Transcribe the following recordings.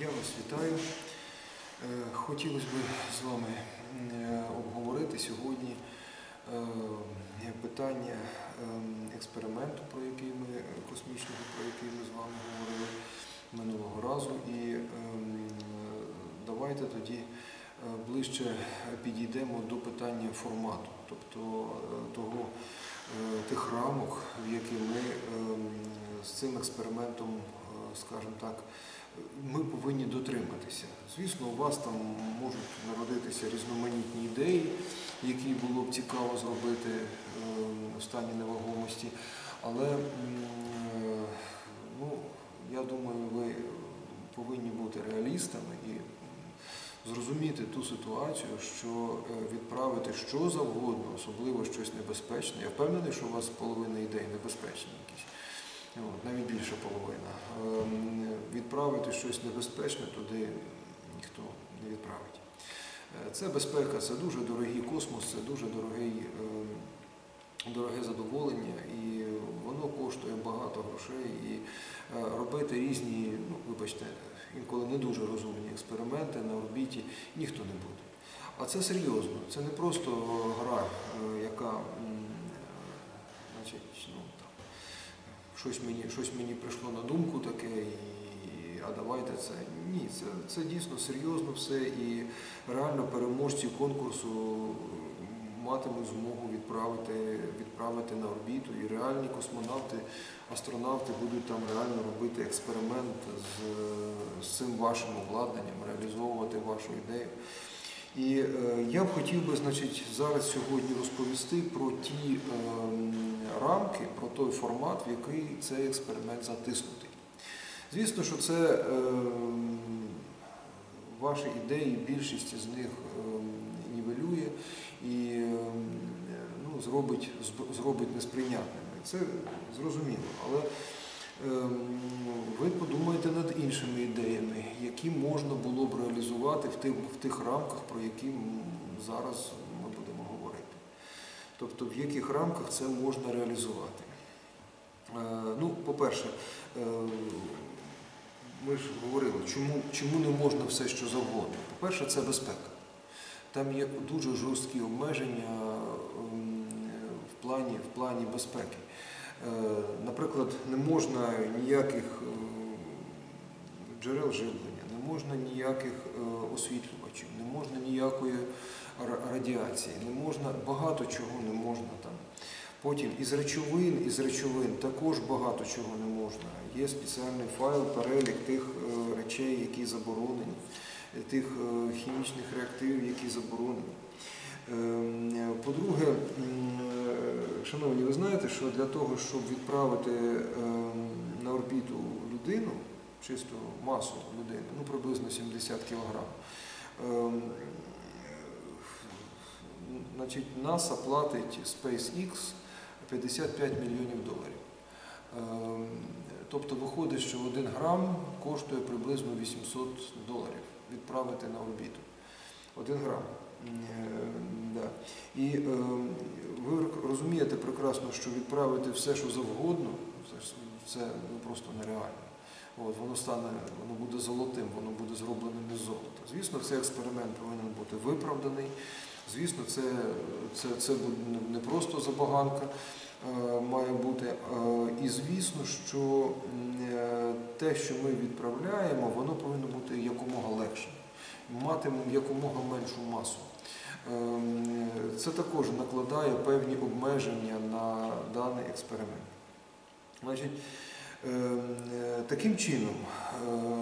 Я вас вітаю. Е, Хотілося б з вами е, обговорити сьогодні е, питання експерименту, про який ми космічного, про який ми з вами говорили минулого разу. І давайте тоді ближче підійдемо до питання формату, тобто того тих рамок, в які ми з цим експериментом, скажімо так, ми повинні дотриматися. Звісно, у вас там можуть народитися різноманітні ідеї, які було б цікаво зробити е, в стані невагомості. Але е, ну, я думаю, ви повинні бути реалістами і зрозуміти ту ситуацію, що е, відправити що завгодно, особливо щось небезпечне. Я впевнений, що у вас половина ідей небезпечні якісь. Навіть більша половина. Ем, Відправити щось небезпечне туди ніхто не відправить. Е, Це безпека, це дуже дорогий космос, це дуже дорогий, ем, дороге задоволення, і воно коштує багато грошей. І е, робити різні, ну, вибачте, інколи не дуже розумні експерименти на орбіті ніхто не буде. А це серйозно, це не просто гра, е, яка значить, ну, щось мені, щось мені прийшло на думку таке, і, а давайте це. Ні, це, це дійсно серйозно все, і реально переможці конкурсу матимуть змогу відправити, відправити на орбіту, і реальні космонавти, астронавти будуть там реально робити експеримент з, з цим вашим обладнанням, реалізовувати вашу ідею. І е, я б хотів би, значить, зараз сьогодні розповісти про ті е, рамки, про той формат, в який цей експеримент затиснутий. Звісно, що це е, ваші ідеї, більшість з них е, нівелює і е, ну, зробить, зробить несприйнятними. Це зрозуміло. Але ви подумайте над іншими ідеями, які можна було б реалізувати в тих, в тих рамках, про які зараз. Тобто, в яких рамках це можна реалізувати. Е, Ну, по-перше, е, ми ж говорили, чому, чому не можна все, що завгодно. По-перше, це безпека. Там є дуже жорсткі обмеження ем, в плані, в плані безпеки. Е, Наприклад, не можна ніяких джерел живлення, не можна ніяких освітлювачів, не можна ніякої радіації, не можна багато чого не можна там. Потім із речовин, із речовин також багато чого не можна. Є спеціальний файл, перелік тих е, речей, які заборонені, е, тих е, хімічних реактивів, які заборонені. Ем, По-друге, шановні, ви знаєте, що для того, щоб відправити ем, на орбіту людину, чисту масу людини, ну приблизно 70 кг, значить, НАСА платить SpaceX 55 мільйонів доларів. Ем, Тобто виходить, що один грам коштує приблизно 800 доларів відправити на орбіту. Один грам. Е, Да. І е, ви розумієте прекрасно, що відправити все, що завгодно, це ну, просто нереально. От, воно стане, воно буде золотим, воно буде зробленим із золота. Звісно, цей експеримент повинен бути виправданий. Звісно, це, це, це не- просто забаганка е, має бути. Е, і звісно, що е, те, що ми відправляємо, воно повинно бути якомога легшим, мати якомога меншу масу. Це також накладає певні обмеження на даний експеримент. Значить, таким чином,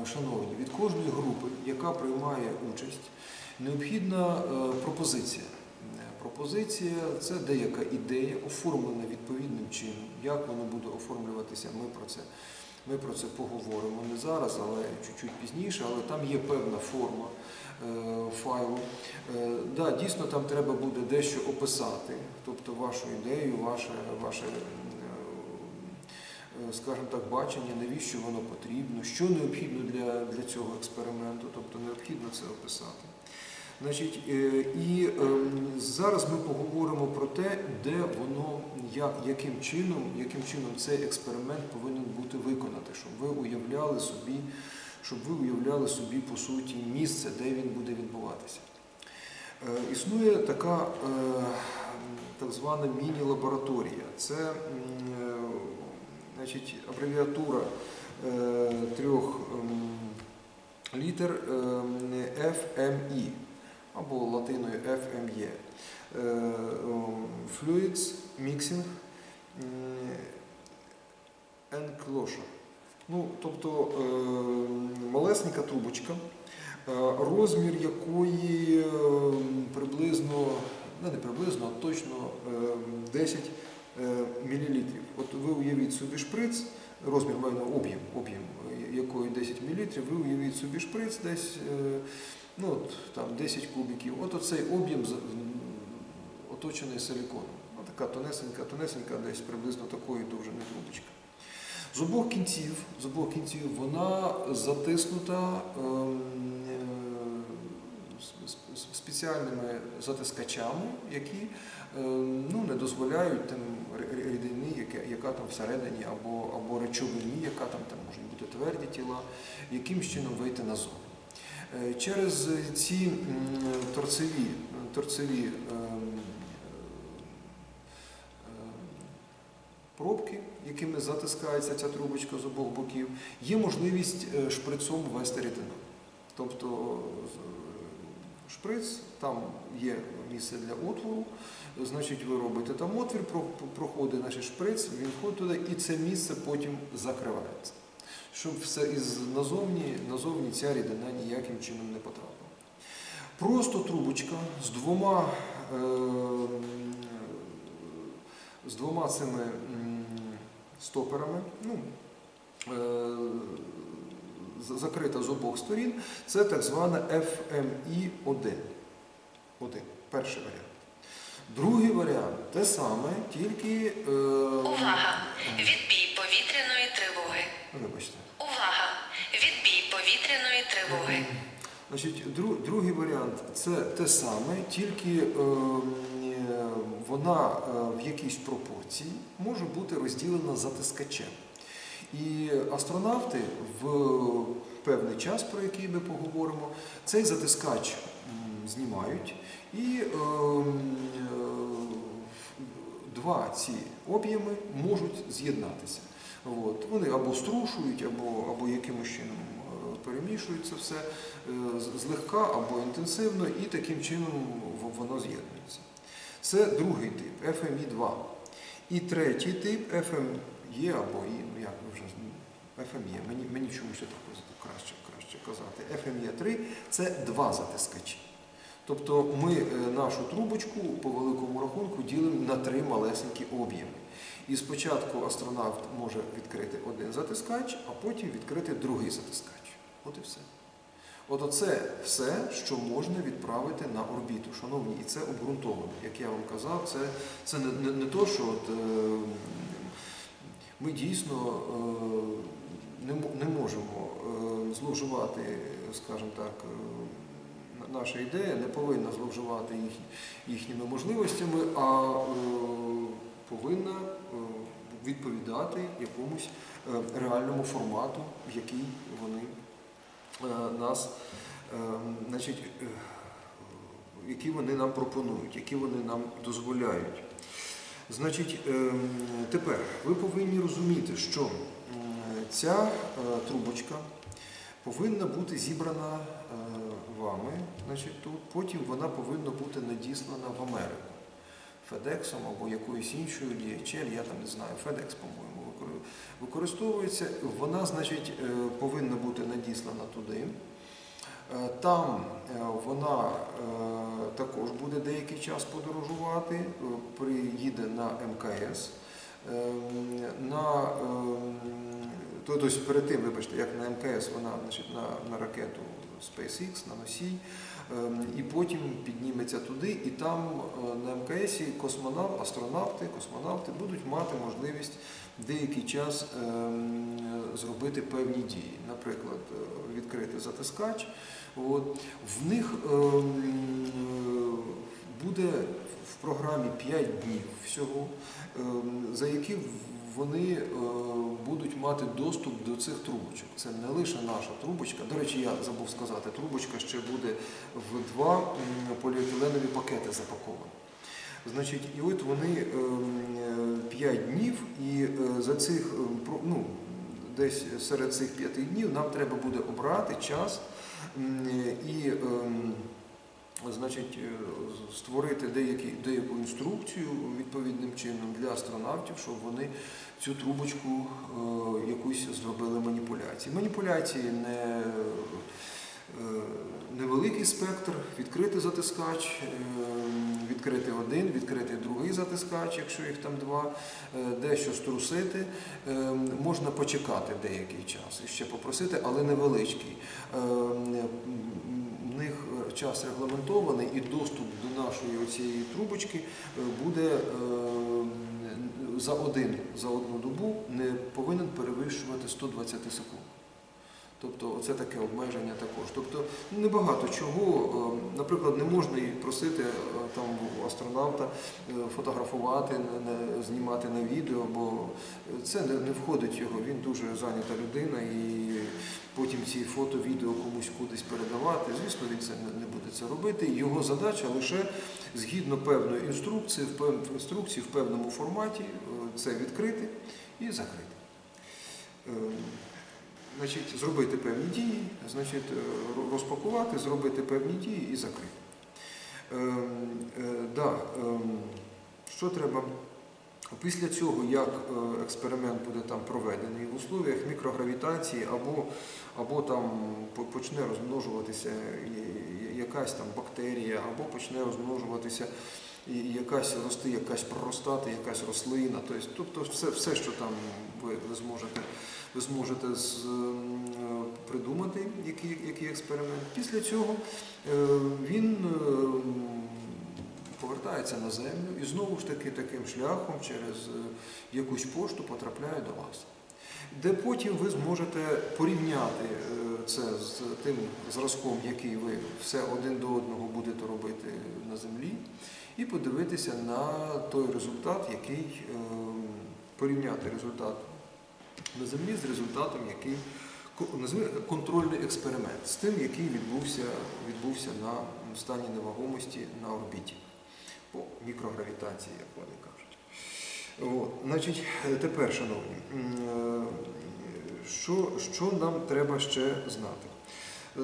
шановні, від кожної групи, яка приймає участь, необхідна е, пропозиція. Е, Пропозиція це деяка ідея, оформлена відповідним чином. Як воно буде оформлюватися, ми про це, ми про це поговоримо не зараз, але чуть-чуть пізніше. Але там є певна форма е, файлу. Е, Да, дійсно, там треба буде дещо описати, тобто вашу ідею, ваше, ваше е, скажімо так, бачення, навіщо воно потрібно, що необхідно для, для цього експерименту, тобто необхідно це описати. Значить, е, і ем, зараз ми поговоримо про те, де воно, як, яким, чином, яким чином цей експеримент повинен бути виконати, щоб ви уявляли собі, щоб ви уявляли собі по суті місце, де він буде відбуватися. Е, Існує така е, так звана міні-лабораторія. Це значить, абревіатура трьох ем, літер ем, FME або латиною FME. Е, ем, Fluids Mixing Enclosure. Ну, тобто е, малесенька трубочка, е, розмір якої е, приблизно, ну не приблизно, а точно е, 10 мл. От ви уявіть собі шприц, розмір маю на об'єм, об'єм е, якої 10 мл, ви уявіть собі шприц десь е, ну, от, там 10 кубиків. От оцей об'єм оточений силіконом. Ну, така тонесенька, тонесенька, десь приблизно такої довжини трубочка. З обох кінців, з обох кінців вона затиснута ем, е, с- спеціальними затискачами, які ем, ну, не дозволяють ри- рідині, яка, яка там всередині, або, або речовині, яка там, там можуть бути тверді тіла, якимсь чином вийти назовні. Е, Через ці торцеві, торцеві ем, е, пробки, якими затискається ця трубочка з обох боків, є можливість е, шприцом ввести рідину. Тобто шприц, там є місце для отвору, значить ви робите там отвір, проходить значить, шприц, він входить туди, і це місце потім закривається. Щоб все із назовні, назовні ця рідина ніяким чином не потрапила. Просто трубочка з двома, е, з двома цими стоперами, ну, е, закрита з обох сторін. Це так звана FMI-1. Один, перший варіант. Другий варіант те саме, тільки. Е, Увага! Відбій повітряної тривоги. Вибачте. Повітряної тривоги. Значить, дру- другий варіант це те саме, тільки е, е, вона е, в якійсь пропорції може бути розділена затискачем. І астронавти в певний час, про який ми поговоримо, цей затискач знімають і е, е, два ці об'єми можуть з'єднатися. Вони або струшують, або, або якимось чином перемішують це все е, злегка або інтенсивно, і таким чином воно з'єднується. Це другий тип FMI-2. І третій тип FME або І, ну як ви вже FME, мені, мені чомусь так краще, краще казати. FME-3 це два затискачі. Тобто ми е, нашу трубочку по великому рахунку ділимо на три малесенькі об'єми. І спочатку астронавт може відкрити один затискач, а потім відкрити другий затискач. От і все. От оце все, що можна відправити на орбіту, шановні, і це обґрунтовано. Як я вам казав, це, це не, не, не то, що от, е, ми дійсно е, не, не можемо е, зловживати, скажімо так, е, наша ідея не повинна зловживати їх, їхніми можливостями, а е, повинна е, відповідати якомусь е, реальному формату, в який вони нас, е, значить, е, які вони нам пропонують, які вони нам дозволяють. Значить, е, тепер ви повинні розуміти, що ця е, трубочка повинна бути зібрана е, вами, значить, тут, потім вона повинна бути надіслана в Америку. Федексом або якоюсь іншою DHL, я там не знаю, FedEx, по-моєму, використовується. Вона, значить, е, повинна бути надіслана туди. Е, Там е, вона також буде деякий час подорожувати, приїде на МКС. На, то- тобто перед тим, вибачте, як на МКС, вона значить, на, на ракету SpaceX, на носій, е, і потім підніметься туди, і там е, на МКС космонавт, астронавти, космонавти будуть мати можливість деякий час е, зробити певні дії. Наприклад, е, відкрити затискач. От. В них е, буде в програмі 5 днів всього, за які вони е, будуть мати доступ до цих трубочок. Це не лише наша трубочка. До речі, я забув сказати, трубочка ще буде в два поліетиленові пакети запаковані. Значить, і от вони 5 днів, і е, за цих е, ну, десь серед цих п'яти днів нам треба буде обрати час і ем, значить, е, створити деякі, деяку інструкцію відповідним чином для астронавтів, щоб вони цю трубочку е, якусь зробили маніпуляції. Маніпуляції не е, невеликий спектр, відкрити затискач, е, відкрити один, відкрити другий затискач, якщо їх там два, дещо струсити. Можна почекати деякий час і ще попросити, але невеличкий. В них час регламентований і доступ до нашої оцієї трубочки буде за один за одну добу не повинен перевищувати 120 секунд. Тобто це таке обмеження також. Тобто небагато чого, е, наприклад, не можна і просити е, там астронавта е, фотографувати, знімати на відео, бо це не, входить його. Він дуже зайнята людина і потім ці фото, відео комусь кудись передавати. Звісно, він це не буде це робити. Його задача лише згідно певної інструкції, в інструкції в певному форматі е, це відкрити і закрити. Е, Значить, зробити певні дії, значить, е, розпакувати, зробити певні дії і закрити. Да, що треба? Після цього, як експеримент буде там проведений в условіях мікрогравітації, або, або там почне розмножуватися якась там бактерія, або почне розмножуватися і якась рости, якась проростати, якась рослина. Тобто, тобто все, все, що там ви, ви зможете, ви зможете з, е, придумати, який, який експеримент. Після цього е, він ем, повертається на землю і знову ж таки таким шляхом через е, якусь пошту потрапляє до вас. Де потім ви зможете порівняти е, це з тим зразком, який ви все один до одного будете робити на землі, і подивитися на той результат, який е, порівняти результат на землі з результатом, який ко- контрольний експеримент з тим, який відбувся, відбувся на стані невагомості на орбіті по мікрогравітації, як кажуть. Значить, тепер, шановні, е, що, що нам треба ще знати? Е,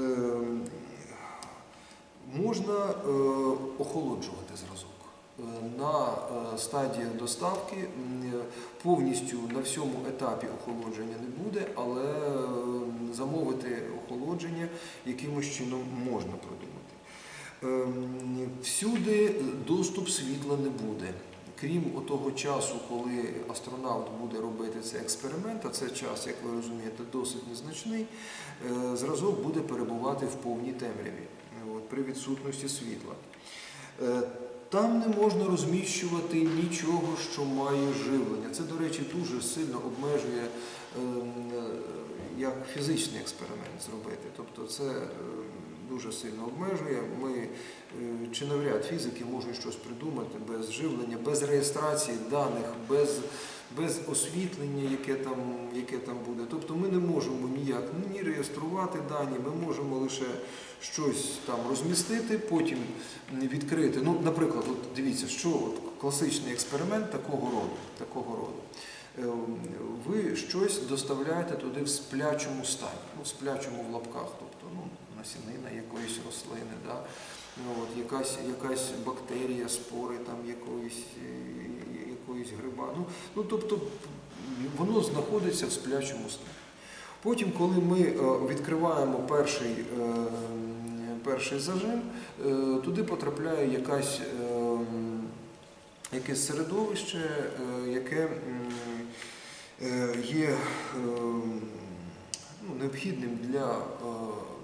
Можна е, охолоджувати зразок. На стадії доставки повністю на всьому етапі охолодження не буде, але замовити охолодження якимось чином можна продумати. Ем, Всюди доступ світла не буде. Крім того часу, коли астронавт буде робити цей експеримент, а це час, як ви розумієте, досить незначний, е, зразок буде перебувати в повній темряві е, при відсутності світла. Е, Там не можна розміщувати нічого, що має живлення. Це, до речі, дуже сильно обмежує ем, як фізичний експеримент зробити. Тобто це е, дуже сильно обмежує. Ми е, чи навряд фізики можуть щось придумати без живлення, без реєстрації даних, без, без освітлення, яке там, яке там буде. Тобто ми не можемо ніяк ні реєструвати дані, ми можемо лише щось там розмістити, потім відкрити. Ну, наприклад, от дивіться, що от класичний експеримент такого роду. Такого роду. Е, Ви щось доставляєте туди в сплячому стані, ну, в сплячому в лапках, тобто ну, насінина якоїсь рослини, да? ну, от, якась, якась бактерія, спори там якоїсь, е, якоїсь гриба. Ну, ну, тобто воно знаходиться в сплячому стані. Потім, коли ми е, відкриваємо перший, е, перший зажим, туди потрапляє якась, якесь середовище, яке є ну, необхідним для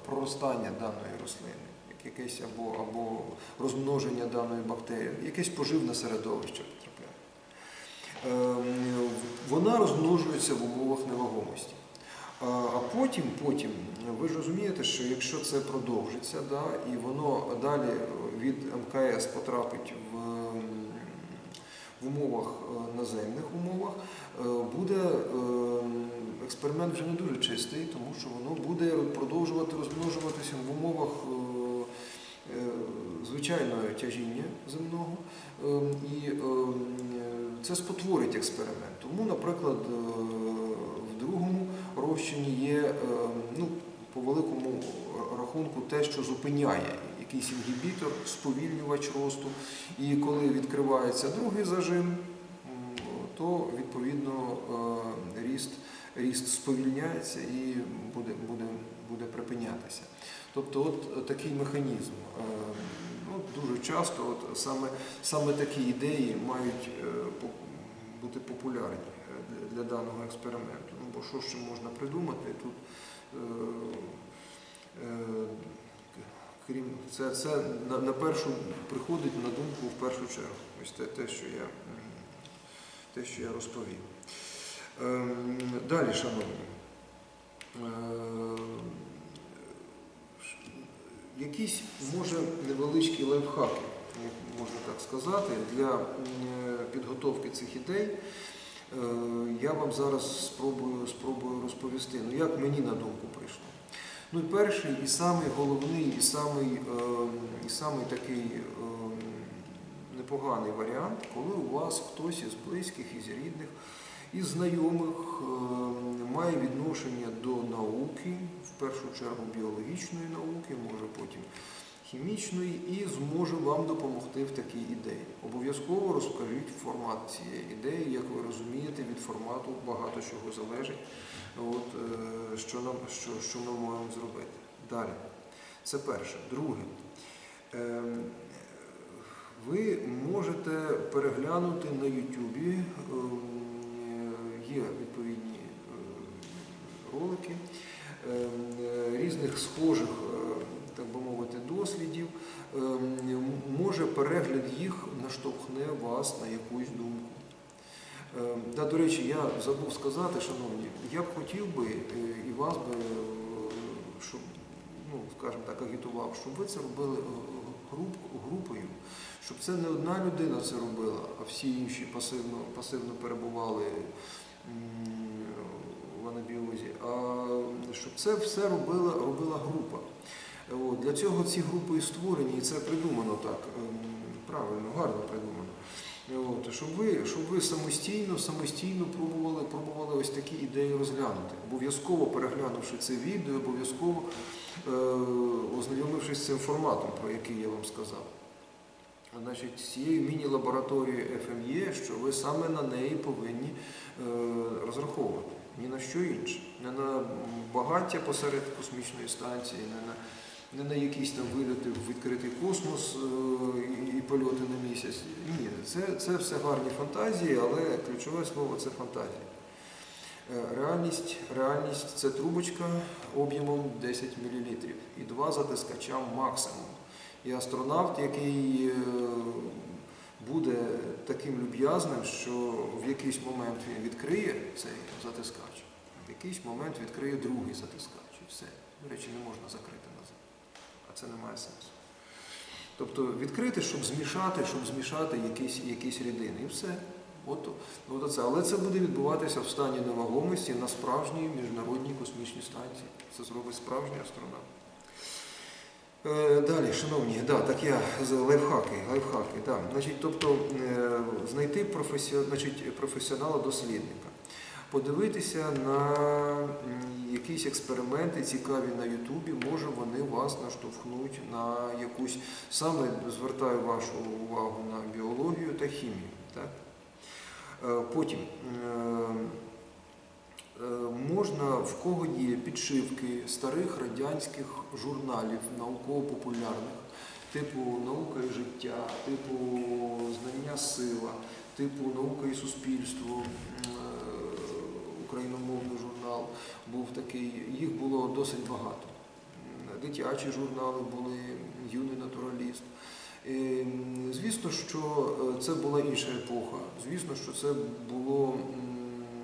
проростання даної рослини, якесь або, або розмноження даної бактерії, якесь поживне середовище потрапляє. Е, Вона розмножується в умовах невагомості. А потім, потім, ви ж розумієте, що якщо це продовжиться, да, і воно далі від МКС потрапить в умовах е, наземних умовах, е, буде е, експеримент вже не дуже чистий, тому що воно буде продовжувати розмножуватися в умовах звичайного тяжіння земного. І це спотворить експеримент. Тому, наприклад, в другому розчині є ну, по великому рахунку те, що зупиняє якийсь інгібітор, сповільнювач росту. І коли відкривається другий зажим, то відповідно е, ріст, ріст сповільняється і буде, буде, буде припинятися. Тобто от такий механізм. Е, Ну, дуже часто от саме, саме такі ідеї мають е, бути популярні для, даного експерименту. Ну, бо що ще можна придумати тут? Крім це, це на, на першу приходить на думку в першу чергу. Ось те, те, що я, те, що я розповів. Ем, Далі, шановні. Е, ш- Якісь, може, невеличкі лайфхаки, можна так сказати, для підготовки цих ідей. Е, Я вам зараз спробую, спробую розповісти, ну як мені на думку прийшло. Ну і перший, і самий головний, і самий, ем, і самий такий ем, непоганий варіант, коли у вас хтось із близьких, із рідних, із знайомих ем, має відношення до науки, в першу чергу біологічної науки, може потім хімічної, і зможе вам допомогти в такій ідеї. Обов'язково розкажіть формат цієї ідеї, як ви розумієте, від формату багато чого залежить. От, е, що, нам, що, що ми можемо зробити. Далі. Це перше. Друге. Ем, Ви можете переглянути на Ютубі, ем, є відповідні е, ролики ем, різних схожих, е, так би мовити, дослідів. Може перегляд їх наштовхне вас на якусь думку. Е, Да, до речі, я забув сказати, шановні, я б хотів би е, і вас би, е, щоб, ну, скажімо так, агітував, щоб ви це робили е, груп, групою, щоб це не одна людина це робила, а всі інші пасивно, пасивно перебували в анабіозі, а щоб це все робила, робила група. От, для цього ці групи і створені, і це придумано так, ем, правильно, гарно придумано. От, щоб, ви, щоб ви самостійно, самостійно пробували, пробували ось такі ідеї розглянути. Обов'язково переглянувши це відео, обов'язково е, ознайомившись з цим форматом, про який я вам сказав. А, Значить, з цією міні-лабораторією FME, що ви саме на неї повинні е, розраховувати. Ні на що інше. Не на багаття посеред космічної станції, не на, не на якісь там вильоти в відкритий космос е, і, польоти на місяць. Ні, це, це все гарні фантазії, але ключове слово це фантазія. Е, Реальність, реальність це трубочка об'ємом 10 мл і два затискача максимум. І астронавт, який е, буде таким люб'язним, що в якийсь момент він відкриє цей затискач, в якийсь момент відкриє другий затискач. І все. До речі, не можна закрити це не має сенсу. Тобто відкрити, щоб змішати, щоб змішати якісь, якісь рідини. І все. От, от оце. Але це буде відбуватися в стані невагомості на справжній міжнародній космічній станції. Це зробить справжній астронавт. Е, Далі, шановні, да, так я лайфхаки, лайфхаки, да. Значить, тобто е, знайти професіонала-дослідника, подивитися на якісь експерименти цікаві на Ютубі, може вони вас наштовхнуть на якусь, саме звертаю вашу увагу на біологію та хімію. Так? Е, Потім е, Е, Можна в кого є підшивки старих радянських журналів науково-популярних, типу Наука і життя, типу Знання сила, типу Наука і суспільство, україномовний журнал був такий. Їх було досить багато. Дитячі журнали були, юний натураліст. Е, Звісно, що е, це була інша епоха. Звісно, що це було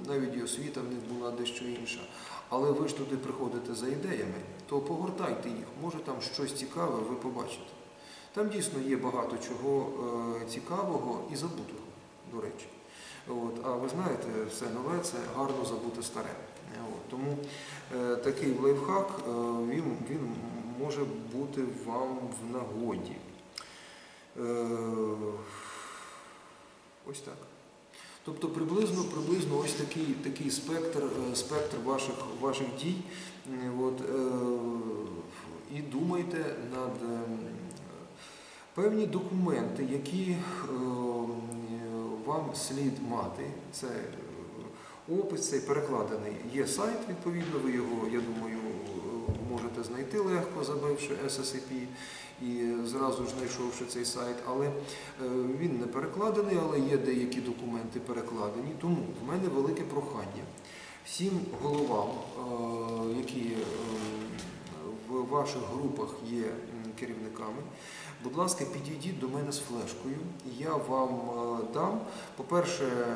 навіть і освіта в них була дещо інша. Але ви ж туди приходите за ідеями, то погортайте їх. Може там щось цікаве ви побачите. Там дійсно є багато чого е, цікавого і забутого. до речі. От, а ви знаєте, все нове це гарно забути старе. Тому е, такий лайфхак е, він, може бути вам в нагоді. Е, ось так. Тобто приблизно, ось такий, спектр, ваших, дій. І думайте над певні документи, які вам слід мати. Це опис, цей перекладений. Є сайт, відповідно, ви його, я думаю, можете знайти легко, забивши SSAP і зразу ж знайшовши цей сайт. Але е, він не перекладений, але є деякі документи перекладені. Тому в мене велике прохання всім головам, е, які е, в ваших групах є керівниками. Будь ласка, підійдіть до мене з флешкою. Я вам дам, по-перше,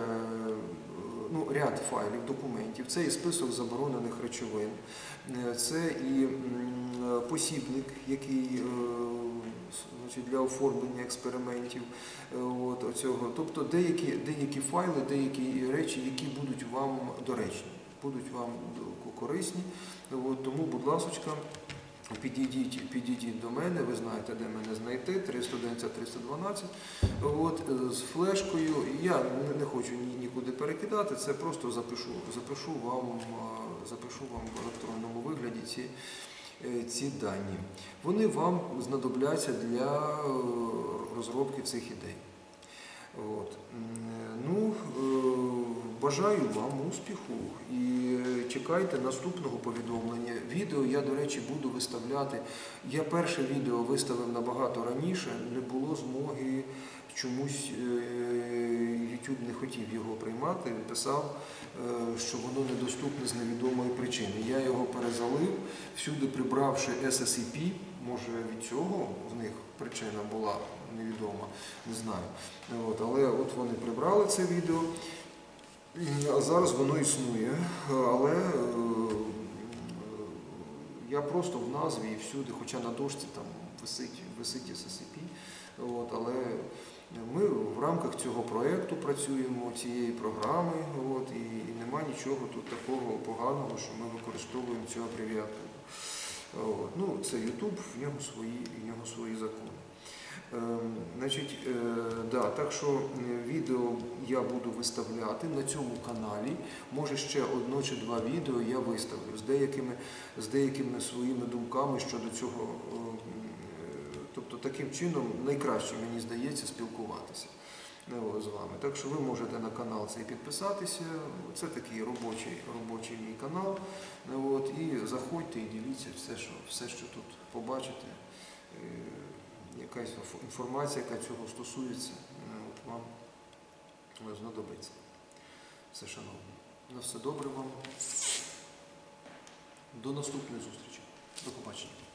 ну, ряд файлів, документів. Це і список заборонених речовин, е, це і посібник, який е, значить, для оформлення експериментів. е, От, оцього. Тобто деякі, деякі файли, деякі речі, які будуть вам доречні, будуть вам корисні. От, тому, будь ласка, Підійдіть, підійдіть до мене, ви знаєте, де мене знайти, 311 312. От, е, з флешкою. Я не, хочу нікуди перекидати, це просто запишу, запишу, вам, е, запишу вам в електронному вигляді ці, е, ці дані. Вони вам знадобляться для розробки цих ідей. От. Ну, бажаю вам успіху і е, чекайте наступного повідомлення. Відео я, до речі, буду виставляти. Я перше відео виставив набагато раніше, не було змоги чомусь е, YouTube не хотів його приймати, писав, е, що воно недоступне з невідомої причини. Я його перезалив, всюди прибравши SSEP, може від цього в них причина була невідома, не знаю. От, але от вони прибрали це відео, зараз воно існує. Але е, я просто в назві і всюди, хоча на дошці там висить, висить SSCP, от, але ми в рамках цього проєкту працюємо, цієї програми, от, і, і нема нічого тут такого поганого, що ми використовуємо цю абревіатуру. От, ну, це YouTube, в нього свої, в нього свої закони. Ем, Значить, е, да, так що е, відео я буду виставляти на цьому каналі. Може ще одно чи два відео я виставлю з деякими, з деякими своїми думками щодо цього. е, Тобто таким чином найкраще мені здається спілкуватися е, з вами. Так що ви можете на канал цей підписатися. Це такий робочий, робочий мій канал. Е, От, і заходьте і дивіться все, що, все, що тут побачите. Якась інформація, яка цього стосується, от вам знадобиться. Все, шановні. На все добре вам. До наступної зустрічі. До побачення.